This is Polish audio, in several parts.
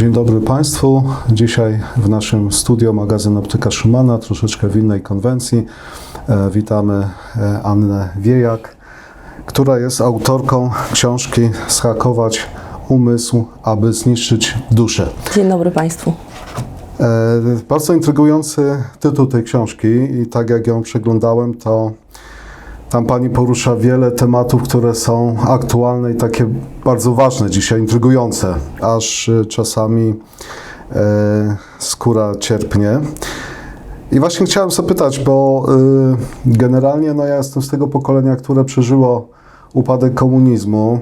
Dzień dobry Państwu. Dzisiaj w naszym studio magazyn Optyka Szumana, troszeczkę w innej konwencji. E, witamy e, Annę Wiejak, która jest autorką książki Schakować umysł, aby zniszczyć duszę. Dzień dobry Państwu. E, Bardzo intrygujący tytuł tej książki i tak jak ją przeglądałem, to tam Pani porusza wiele tematów, które są aktualne i takie bardzo ważne dzisiaj, intrygujące, aż e, czasami e, skóra cierpnie. I właśnie chciałem zapytać, bo y, generalnie no ja jestem z tego pokolenia, które przeżyło upadek komunizmu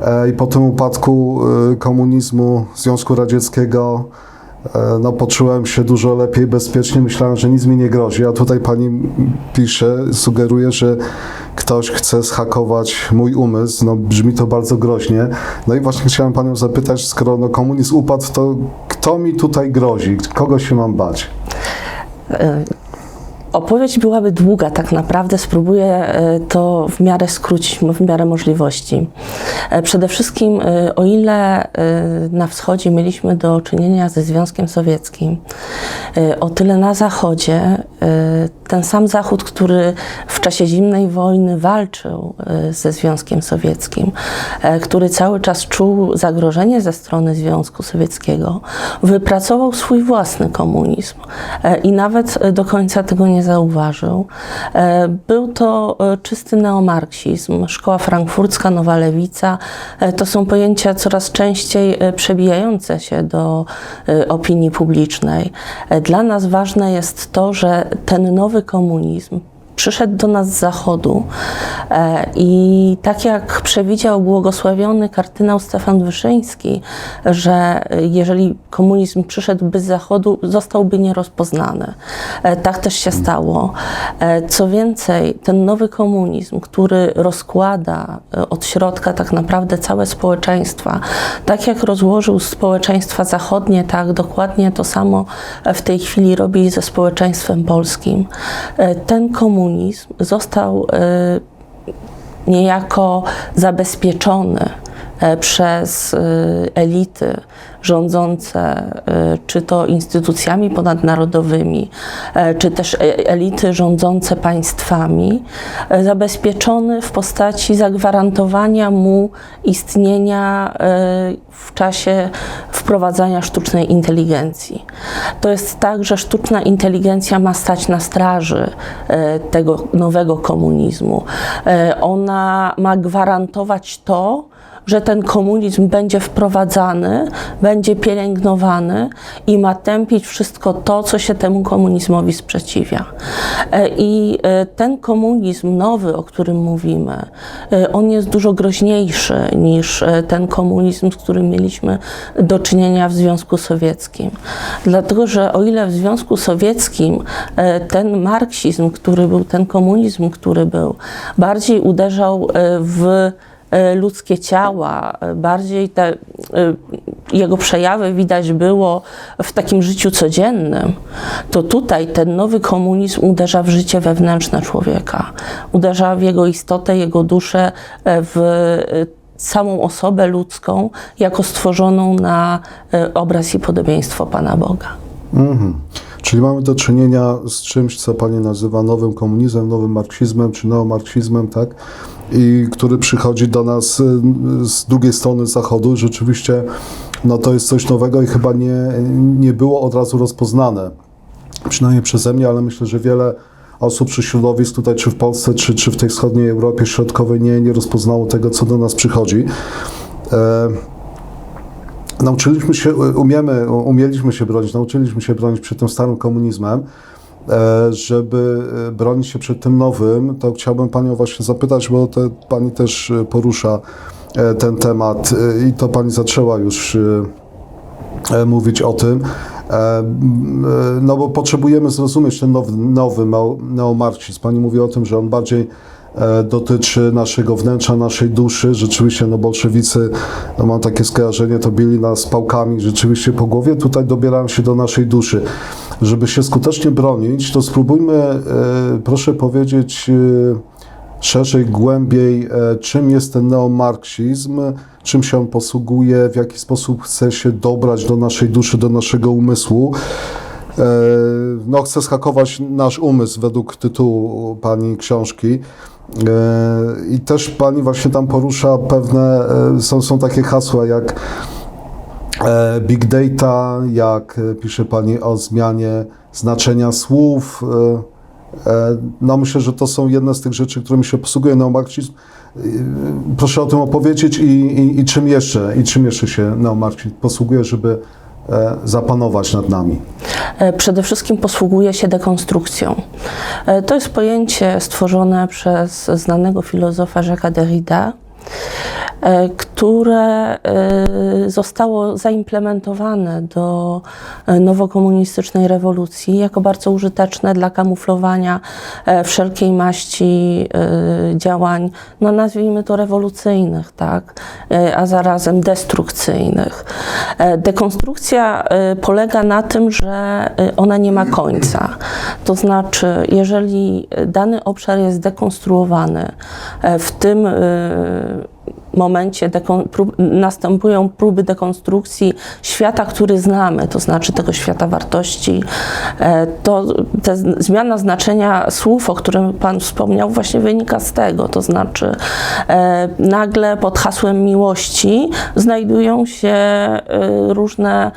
e, i po tym upadku y, komunizmu Związku Radzieckiego e, no, poczułem się dużo lepiej, bezpiecznie. Myślałem, że nic mi nie grozi. A tutaj pani pisze, sugeruje, że ktoś chce zhakować mój umysł. No, brzmi to bardzo groźnie. No i właśnie chciałem panią zapytać, skoro no, komunizm upadł, to kto mi tutaj grozi? Kogo się mam bać? Opowieść byłaby długa, tak naprawdę spróbuję e, to w miarę skrócić, w miarę możliwości. E, Przede wszystkim, e, o ile na wschodzie mieliśmy do czynienia ze Związkiem Sowieckim, o tyle na zachodzie ten sam Zachód, który w czasie zimnej wojny walczył ze Związkiem Sowieckim, który cały czas czuł zagrożenie ze strony Związku Sowieckiego, wypracował swój własny komunizm i nawet do końca tego nie zauważył. E, Był to e, czysty neomarksizm, szkoła frankfurcka, nowa lewica. E, To są pojęcia coraz częściej przebijające się do opinii publicznej. Dla nas ważne jest to, że ten nowy komunizm przyszedł do nas z zachodu e, i tak jak przewidział błogosławiony kardynał Stefan Wyszyński, że jeżeli komunizm przyszedłby z zachodu, zostałby nierozpoznany. E, Tak też się stało. E, Co więcej, ten nowy komunizm, który rozkłada od środka tak naprawdę całe społeczeństwa, tak jak rozłożył społeczeństwa zachodnie, tak dokładnie to samo w tej chwili robi ze społeczeństwem polskim. Ten komunizm został e, niejako zabezpieczony przez e, elity rządzące, e, czy to instytucjami ponadnarodowymi, e, czy też e- elity rządzące państwami, e, zabezpieczony w postaci zagwarantowania mu istnienia e, w czasie wprowadzania sztucznej inteligencji. To jest tak, że sztuczna inteligencja ma stać na straży e, tego nowego komunizmu. E, Ona ma gwarantować to, że ten komunizm będzie wprowadzany, będzie pielęgnowany i ma tępić wszystko to, co się temu komunizmowi sprzeciwia. E, I e, ten komunizm nowy, o którym mówimy, e, on jest dużo groźniejszy niż ten komunizm, z którym mieliśmy do czynienia w Związku Sowieckim. Dlatego, że o ile w Związku Sowieckim ten marksizm, który był, ten komunizm, który był, bardziej uderzał w ludzkie ciała, e, bardziej te e, jego przejawy widać było w takim życiu codziennym, to tutaj ten nowy komunizm uderza w życie wewnętrzne człowieka, uderza w jego istotę, jego duszę, e, w e, samą osobę ludzką, jako stworzoną na e, obraz i podobieństwo Pana Boga. Mhm. Czyli mamy do czynienia z czymś, co Pani nazywa nowym komunizmem, nowym marksizmem czy neomarksizmem, tak? I który przychodzi do nas y, z drugiej strony zachodu. Rzeczywiście no to jest coś nowego i chyba nie, nie było od razu rozpoznane. Przynajmniej przeze mnie, ale myślę, że wiele osób czy środowisk tutaj, czy w Polsce, czy, czy w tej wschodniej Europie Środkowej nie, nie rozpoznało tego, co do nas przychodzi. E, nauczyliśmy się, umiemy, umieliśmy się bronić, nauczyliśmy się bronić przed tym starym komunizmem. E, Żeby e, bronić się przed tym nowym, to chciałbym Panią właśnie zapytać, bo te, Pani też e, porusza ten temat i to Pani zaczęła już mówić o tym. No bo potrzebujemy zrozumieć ten nowy, nowy neomarksizm. Pani mówi o tym, że on bardziej dotyczy naszego wnętrza, naszej duszy. Rzeczywiście, no bolszewicy, no mam takie skojarzenie, to bili nas pałkami rzeczywiście po głowie. Tutaj dobierałem się do naszej duszy. Żeby się skutecznie bronić, to spróbujmy, e, proszę powiedzieć, e, szerzej, głębiej, e, czym jest ten neomarksizm, czym się on posługuje, w jaki sposób chce się dobrać do naszej duszy, do naszego umysłu. No, chce skakować nasz umysł według tytułu pani książki. I też pani właśnie tam porusza pewne, są, są takie hasła jak big data, jak e, pisze pani o zmianie znaczenia słów. e, e, No myślę, że to są jedne z tych rzeczy, którymi się posługuje neomarksizm. E, Proszę o tym opowiedzieć i, i, i czym jeszcze, i czym jeszcze się neomarksizm posługuje, żeby e, zapanować nad nami. E, Przede wszystkim posługuje się dekonstrukcją. E, To jest pojęcie stworzone przez znanego filozofa Jacques'a Derrida, e, które e, zostało zaimplementowane do e, nowokomunistycznej rewolucji jako bardzo użyteczne dla kamuflowania e, wszelkiej maści e, działań, no nazwijmy to rewolucyjnych, tak, e, a zarazem destrukcyjnych. E, Dekonstrukcja e, polega na tym, że e, ona nie ma końca. To znaczy, jeżeli dany obszar jest dekonstruowany, e, w tym e, momencie prób, następują próby dekonstrukcji świata, który znamy, to znaczy tego świata wartości, e, to z- zmiana znaczenia słów, o którym Pan wspomniał, właśnie wynika z tego. To znaczy, e, nagle pod hasłem miłości znajdują się e, różne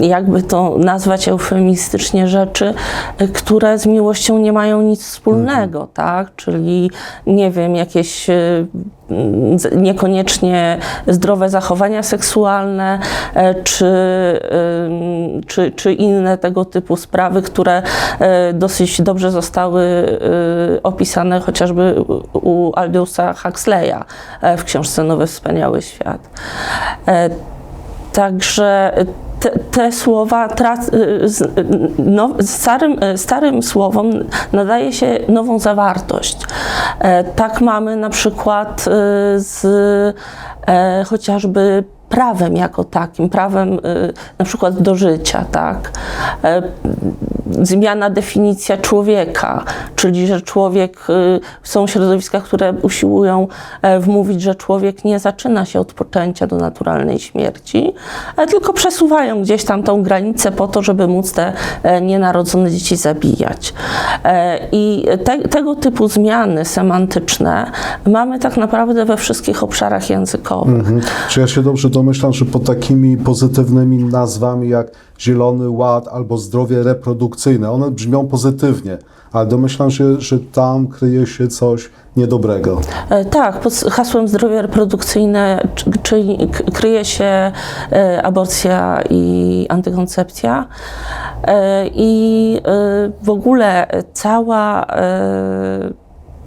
jakby to nazwać eufemistycznie, rzeczy, y, które z miłością nie mają nic wspólnego, tak? Czyli, nie wiem, jakieś y, niekoniecznie zdrowe zachowania seksualne, e, czy, czy, czy inne tego typu sprawy, które e, dosyć dobrze zostały y, opisane chociażby u- Aldousa Huxleya e, w książce Nowy Wspaniały Świat. Także te, te słowa trac, z, no, starym, starym słowom nadaje się nową zawartość. E, Tak mamy na przykład e, z e, chociażby prawem jako takim, prawem e, na przykład do życia, tak? Zmiana definicja człowieka, czyli że człowiek, e, są środowiska, które usiłują e, wmówić, że człowiek nie zaczyna się od poczęcia do naturalnej śmierci, e, tylko przesuwają gdzieś tam tą granicę po to, żeby móc te e, nienarodzone dzieci zabijać. I te, tego typu zmiany semantyczne mamy tak naprawdę we wszystkich obszarach językowych. Mhm. Czy ja się dobrze domyślam, że pod takimi pozytywnymi nazwami jak Zielony Ład albo zdrowie reprodukcyjne, one brzmią pozytywnie, ale domyślam się, że tam kryje się coś niedobrego. E, Tak, pod hasłem zdrowie reprodukcyjne, czyli kryje się e, aborcja i antykoncepcja. E, I w ogóle cała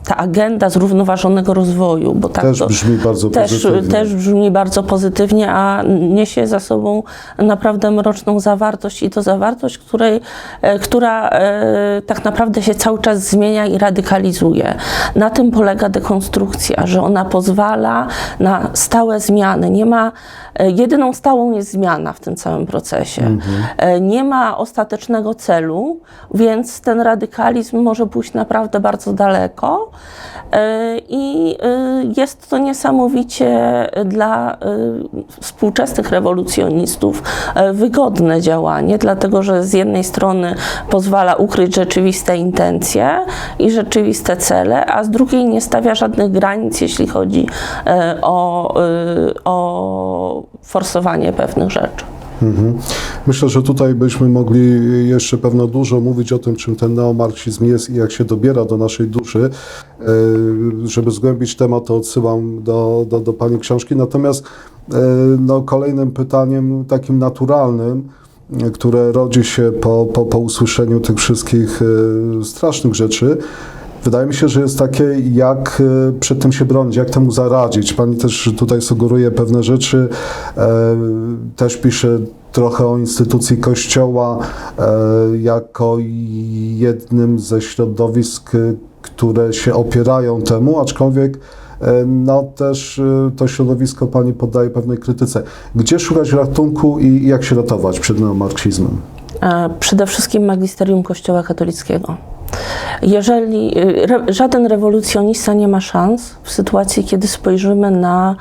ta agenda zrównoważonego rozwoju, bo tak Też to, brzmi bardzo też, pozytywnie. też brzmi bardzo pozytywnie, a niesie za sobą naprawdę mroczną zawartość i to zawartość, której, e, która e, tak naprawdę się cały czas zmienia i radykalizuje. Na tym polega dekonstrukcja, że ona pozwala na stałe zmiany. Nie ma, e, jedyną stałą jest zmiana w tym całym procesie. E, Nie ma ostatecznego celu, więc ten radykalizm może pójść naprawdę bardzo daleko. E, I e, jest to niesamowicie dla e, współczesnych rewolucjonistów wygodne działanie, dlatego że z jednej strony pozwala ukryć rzeczywiste intencje i rzeczywiste cele, a z drugiej nie stawia żadnych granic, jeśli chodzi o, o forsowanie pewnych rzeczy. Mhm. Myślę, że tutaj byśmy mogli jeszcze pewno dużo mówić o tym, czym ten neomarksizm jest i jak się dobiera do naszej duszy. E, Żeby zgłębić temat, to odsyłam do, do, do Pani książki. Natomiast e, no, kolejnym pytaniem takim naturalnym, które rodzi się po, po, po usłyszeniu tych wszystkich e, strasznych rzeczy, Wydaje mi się, że jest takie, jak e, przed tym się bronić, jak temu zaradzić. Pani też tutaj sugeruje pewne rzeczy, e, też pisze trochę o instytucji Kościoła e, jako jednym ze środowisk, które się opierają temu, aczkolwiek no też to środowisko Pani poddaje pewnej krytyce. Gdzie szukać ratunku i jak się ratować przed neomarksizmem? Przede wszystkim magisterium Kościoła katolickiego. Jeżeli y, re, żaden rewolucjonista nie ma szans w sytuacji, kiedy spojrzymy na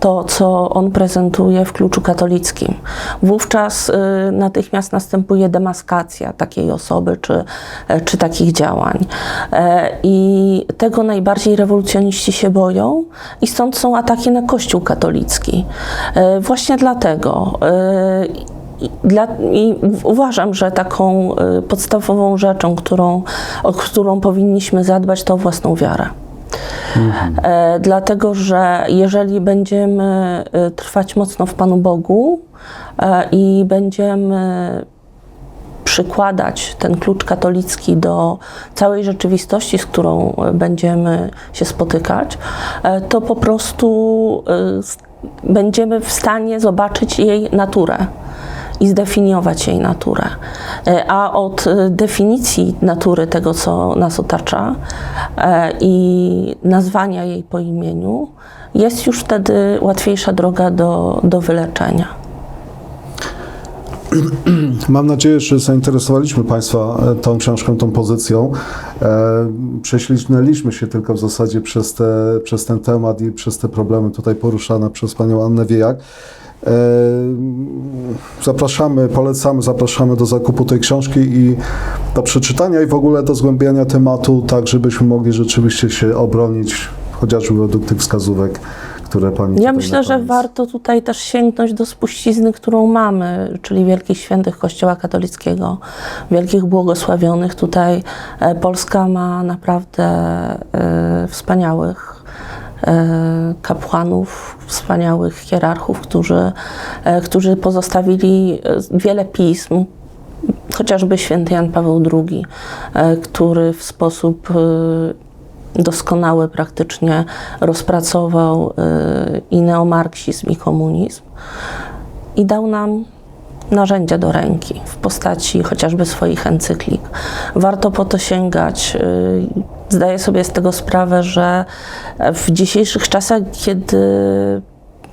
to, co on prezentuje w kluczu katolickim. Wówczas y, natychmiast następuje demaskacja takiej osoby czy, e, czy takich działań. E, I tego najbardziej rewolucjoniści się boją, i stąd są ataki na Kościół katolicki. E, Właśnie dlatego. e, i Dla, I uważam, że taką y, podstawową rzeczą, którą, o którą powinniśmy zadbać, to własną wiarę. E, dlatego, że jeżeli będziemy y, trwać mocno w Panu Bogu e, i będziemy przykładać ten klucz katolicki do całej rzeczywistości, z którą e, będziemy się spotykać, e, to po prostu e, będziemy w stanie zobaczyć jej naturę i zdefiniować jej naturę. E, A od e, definicji natury tego, co nas otacza e, i nazwania jej po imieniu, jest już wtedy łatwiejsza droga do, do wyleczenia. Mam nadzieję, że zainteresowaliśmy Państwa tą książką, tą pozycją. Prześliznęliśmy się tylko w zasadzie przez, te, przez ten temat i przez te problemy tutaj poruszane przez Panią Annę Wiejak. Zapraszamy, polecamy, zapraszamy do zakupu tej książki i do przeczytania i w ogóle do zgłębiania tematu, tak żebyśmy mogli rzeczywiście się obronić, chociażby według tych wskazówek, które Pani Ja myślę, że warto tutaj też sięgnąć do spuścizny, którą mamy, czyli wielkich świętych Kościoła katolickiego, wielkich błogosławionych. Tutaj e, Polska ma naprawdę e, wspaniałych kapłanów, wspaniałych hierarchów, którzy, e, którzy pozostawili e, wiele pism, chociażby święty Jan Paweł II, e, który w sposób e, doskonały praktycznie rozpracował i neomarksizm, i komunizm. I dał nam narzędzia do ręki w postaci chociażby swoich encyklik. Warto po to sięgać. Y, Zdaję sobie z tego sprawę, że w dzisiejszych czasach, kiedy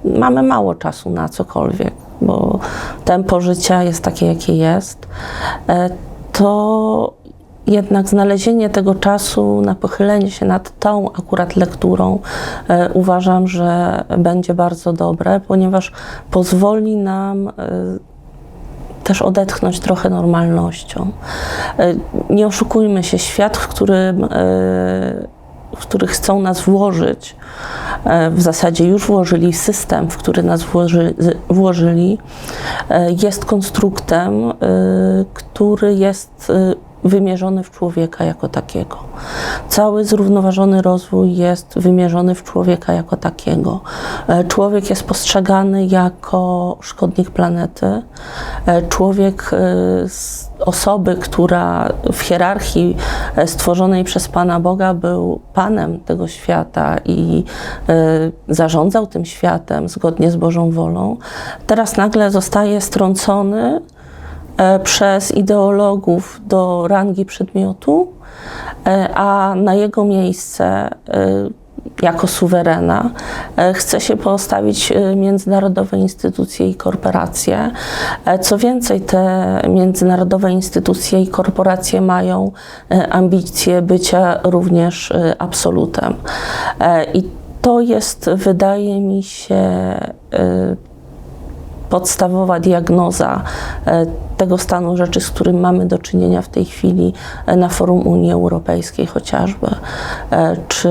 mamy mało czasu na cokolwiek, bo tempo życia jest takie, jakie jest, e, to jednak znalezienie tego czasu na pochylenie się nad tą akurat lekturą e, uważam, że będzie bardzo dobre, ponieważ pozwoli nam e, też odetchnąć trochę normalnością. E, Nie oszukujmy się, świat, w którym, e, w który chcą nas włożyć, e, w zasadzie już włożyli system, w który nas włoży, włożyli, jest konstruktem, który jest wymierzony w człowieka jako takiego. Cały zrównoważony rozwój jest wymierzony w człowieka jako takiego. E, Człowiek jest postrzegany jako szkodnik planety. E, Człowiek e, z osoby, która w hierarchii stworzonej przez Pana Boga był panem tego świata i zarządzał tym światem zgodnie z Bożą wolą, teraz nagle zostaje strącony przez ideologów do rangi przedmiotu, e, a na jego miejsce e, jako suwerena e, chce się postawić e, międzynarodowe instytucje i korporacje. E, Co więcej, te międzynarodowe instytucje i korporacje mają e, ambicje bycia również e, absolutem. E, I to jest, wydaje mi się, e, podstawowa diagnoza e, tego stanu rzeczy, z którym mamy do czynienia w tej chwili e, na forum Unii Europejskiej chociażby, e, czy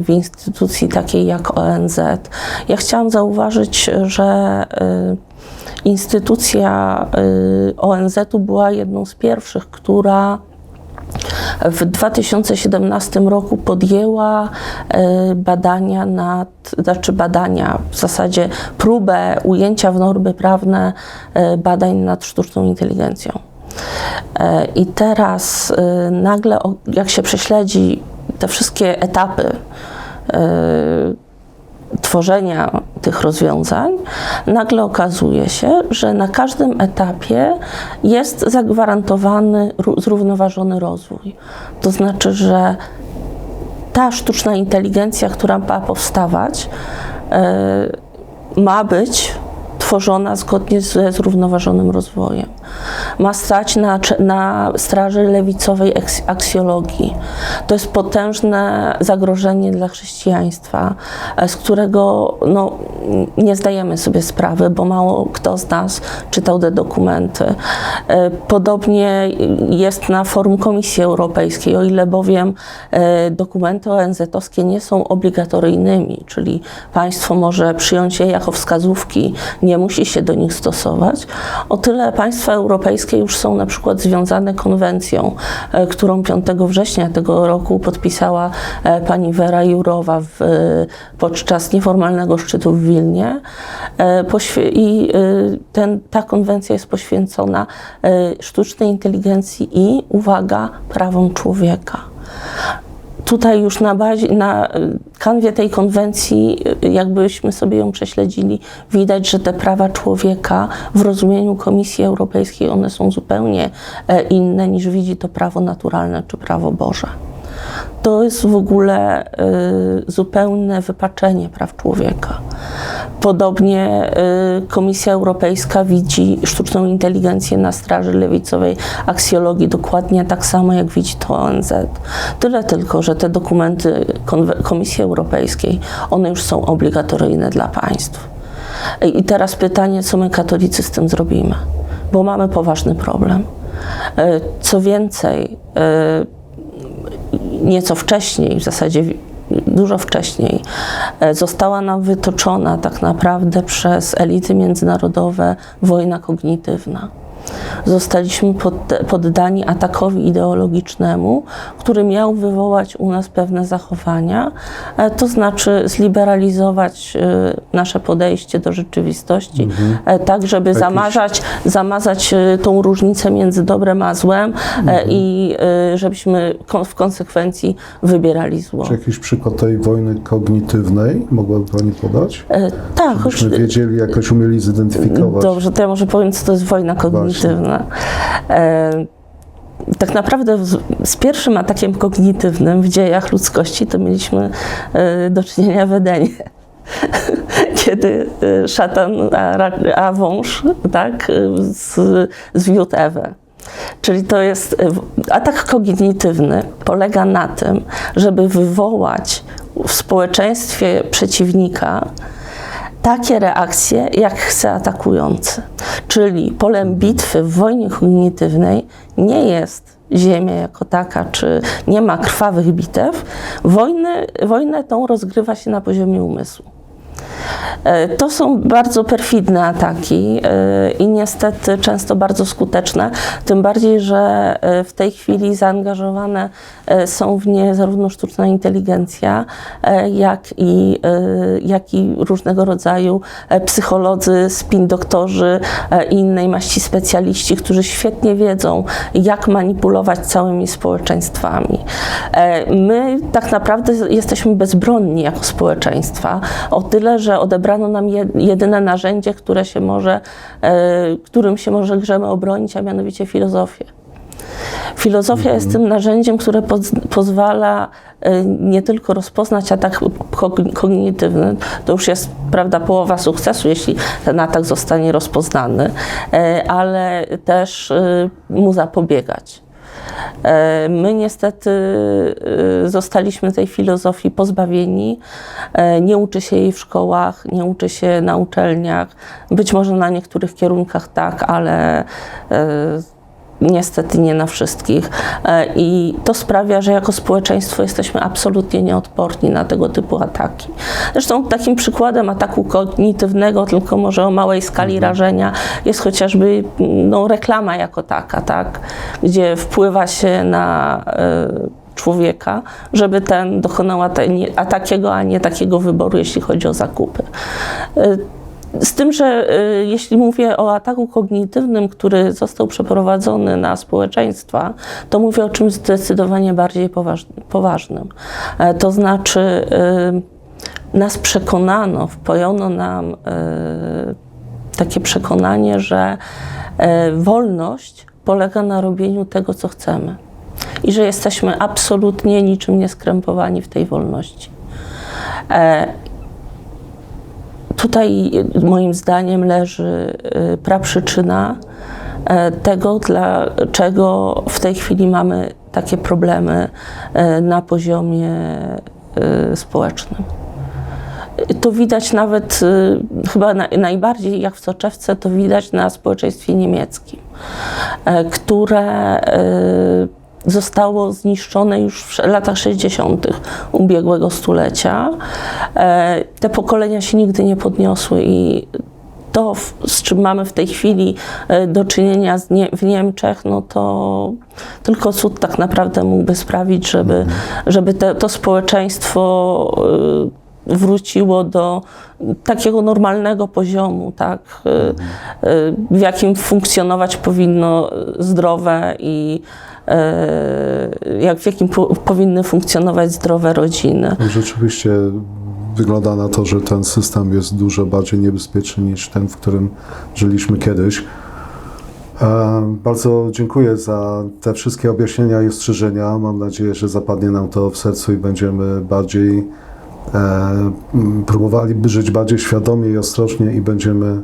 w instytucji takiej jak ONZ. Ja chciałam zauważyć, że instytucja ONZ-u była jedną z pierwszych, która w 2017 roku podjęła e, badania nad, znaczy badania, w zasadzie próbę ujęcia w normy prawne e, badań nad sztuczną inteligencją. E, I teraz nagle, jak się prześledzi te wszystkie etapy tworzenia tych rozwiązań, nagle okazuje się, że na każdym etapie jest zagwarantowany ró- zrównoważony rozwój. To znaczy, że ta sztuczna inteligencja, która ma powstawać, e, ma być tworzona zgodnie ze zrównoważonym rozwojem. Ma stać na, na straży lewicowej aksjologii. To jest potężne zagrożenie dla chrześcijaństwa, e, z którego no, nie zdajemy sobie sprawy, bo mało kto z nas czytał te dokumenty. E, Podobnie jest na forum Komisji Europejskiej, o ile bowiem e, dokumenty ONZ-owskie nie są obligatoryjnymi, czyli państwo może przyjąć je jako wskazówki, nie musi się do nich stosować, o tyle państwa europejskie już są na przykład związane konwencją, e, którą 5 września tego roku podpisała e, pani Vera Jurowa w, e, podczas nieformalnego szczytu w Wilnie. I ten, ta konwencja jest poświęcona sztucznej inteligencji i, uwaga, prawom człowieka tutaj już na bazie, na y, kanwie tej konwencji, y, jakbyśmy sobie ją prześledzili, widać, że te prawa człowieka w rozumieniu Komisji Europejskiej, one są zupełnie e, inne niż widzi to prawo naturalne czy prawo Boże. To jest w ogóle y, zupełne wypaczenie praw człowieka. Podobnie y, Komisja Europejska widzi sztuczną inteligencję na straży lewicowej aksjologii dokładnie tak samo, jak widzi to ONZ. Tyle tylko, że te dokumenty Komisji Europejskiej, one już są obligatoryjne dla państw. I teraz pytanie, co my katolicy z tym zrobimy? Bo mamy poważny problem. Y, Co więcej, y, nieco wcześniej, w zasadzie dużo wcześniej, e, została nam wytoczona tak naprawdę przez elity międzynarodowe wojna kognitywna. Zostaliśmy pod, poddani atakowi ideologicznemu, który miał wywołać u nas pewne zachowania, e, to znaczy zliberalizować e, nasze podejście do rzeczywistości, e, tak żeby zamazać, zamazać e, tą różnicę między dobrem a złem e, i żebyśmy w konsekwencji wybierali zło. Czy jakiś przykład tej wojny kognitywnej mogłaby Pani podać? Tak, choć Byśmy wiedzieli, jakoś umieli zidentyfikować. Dobrze, to ja może powiem, co to jest wojna kognitywna. E, tak naprawdę z, pierwszym atakiem kognitywnym w dziejach ludzkości to mieliśmy e, do czynienia w Edenie. Kiedy e, szatan, a, a wąż, tak, z, zwiódł Ewę. Czyli to jest atak kognitywny polega na tym, żeby wywołać w społeczeństwie przeciwnika takie reakcje, jak chce atakujący. Czyli polem bitwy w wojnie kognitywnej nie jest Ziemia jako taka, czy nie ma krwawych bitew. Wojny, wojnę tą rozgrywa się na poziomie umysłu. E, To są bardzo perfidne ataki e, i niestety często bardzo skuteczne, tym bardziej, że e, w tej chwili zaangażowane są w nie zarówno sztuczna inteligencja, jak i, jak i różnego rodzaju psycholodzy, spin doktorzy i innej maści specjaliści, którzy świetnie wiedzą, jak manipulować całymi społeczeństwami. My tak naprawdę jesteśmy bezbronni jako społeczeństwa, o tyle, że odebrano nam je- jedyne narzędzie, które się może, e, którym się możemy obronić, a mianowicie filozofię. Filozofia jest tym narzędziem, które poz- pozwala e, nie tylko rozpoznać atak kog- kognitywny, to już jest prawda, połowa sukcesu, jeśli ten atak zostanie rozpoznany, e, ale też mu zapobiegać. E, My niestety e, zostaliśmy tej filozofii pozbawieni. E, Nie uczy się jej w szkołach, nie uczy się na uczelniach. Być może na niektórych kierunkach tak, ale niestety nie na wszystkich. E, I to sprawia, że jako społeczeństwo jesteśmy absolutnie nieodporni na tego typu ataki. Zresztą takim przykładem ataku kognitywnego, tylko może o małej skali rażenia, jest chociażby no, reklama jako taka, tak? gdzie wpływa się na e, człowieka, żeby ten dokonał a takiego, a nie takiego wyboru, jeśli chodzi o zakupy. E, z tym, że y, jeśli mówię o ataku kognitywnym, który został przeprowadzony na społeczeństwa, to mówię o czymś zdecydowanie bardziej poważ, poważnym. E, to znaczy, y, nas przekonano, wpojono nam y, takie przekonanie, że e, wolność polega na robieniu tego, co chcemy. I że jesteśmy absolutnie niczym nie skrępowani w tej wolności. Tutaj moim zdaniem leży y, praprzyczyna e, tego, dlaczego w tej chwili mamy takie problemy e, na poziomie e, społecznym. To widać nawet y, chyba na, najbardziej jak w soczewce, to widać na społeczeństwie niemieckim, które zostało zniszczone już w latach 60. ubiegłego stulecia. E, Te pokolenia się nigdy nie podniosły i to, z czym mamy w tej chwili e, do czynienia nie, w Niemczech, no to tylko cud tak naprawdę mógłby sprawić, żeby, żeby te, to społeczeństwo y, wróciło do takiego normalnego poziomu, tak, y, w jakim funkcjonować powinno zdrowe i jak w jakim po, powinny funkcjonować zdrowe rodziny. Rzeczywiście wygląda na to, że ten system jest dużo bardziej niebezpieczny niż ten, w którym żyliśmy kiedyś. E, Bardzo dziękuję za te wszystkie objaśnienia i ostrzeżenia. Mam nadzieję, że zapadnie nam to w sercu i będziemy bardziej e, próbowali żyć bardziej świadomie i ostrożnie i będziemy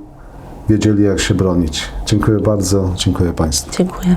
wiedzieli, jak się bronić. Dziękuję bardzo, dziękuję Państwu. Dziękuję.